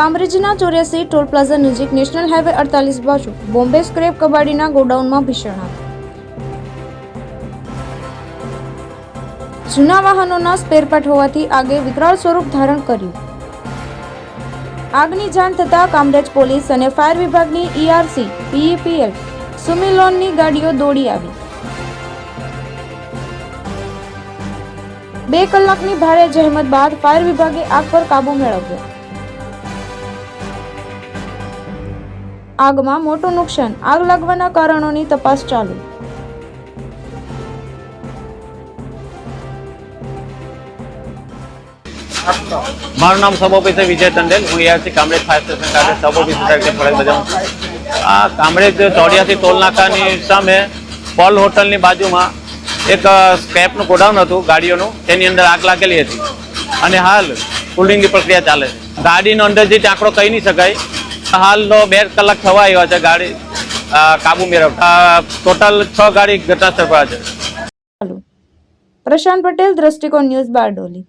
કામરેજના ચોર્યાસી toll plaza નજીક national highway અડતાલીસ બાજુ બોમ્બે સ્ક્રેપ કબાડીના ગોડાઉનમાં ભીષણ આગ. જૂના વાહનોના સ્પેરપાર્ટ હોવાથી આગે વિકરાળ સ્વરૂપ ધારણ કર્યું. આગની જાણ થતાં કામરેજ પોલીસ અને ફાયર વિભાગની ઈઆરસી પીઈપીએલ સુમિલોનની ગાડીઓ દોડી આવી. બે કલાકની ભારે જહેમત બાદ ફાયર વિભાગે આગ પર કાબુ મેળવ્યો. આગમાં મોટું નુકસાન, આગ લાગવાના કારણોની તપાસ ચાલુ. મારું નામ સબ ઓફિસર વિજય ટંડેલ, હું અહીંયાથી કામરેજ ફાયર સ્ટેશન ખાતે સબ ઓફિસર તરીકે ફરજ બજાવું આ કામરેજ ચોડિયાથી ટોલ નાકાની સામે પોલ હોટલની બાજુમાં એક સ્ક્રેપનું ગોડાઉન હતું ગાડીઓનું તેની અંદર આગ લાગેલી હતી. અને હાલ કુલિંગની પ્રક્રિયા ચાલે છે. ગાડીનો અંદર જે આંકડો કહી નહીં શકાય. હાલ તો બે કલાક થવા આવ્યા છે ગાડી કાબુ મેળવતા ટોટલ છ ગાડી ઘટનાસ્થળ પર છે પ્રશાંત પટેલ, દ્રષ્ટિકોણ ન્યૂઝ બારડોલી.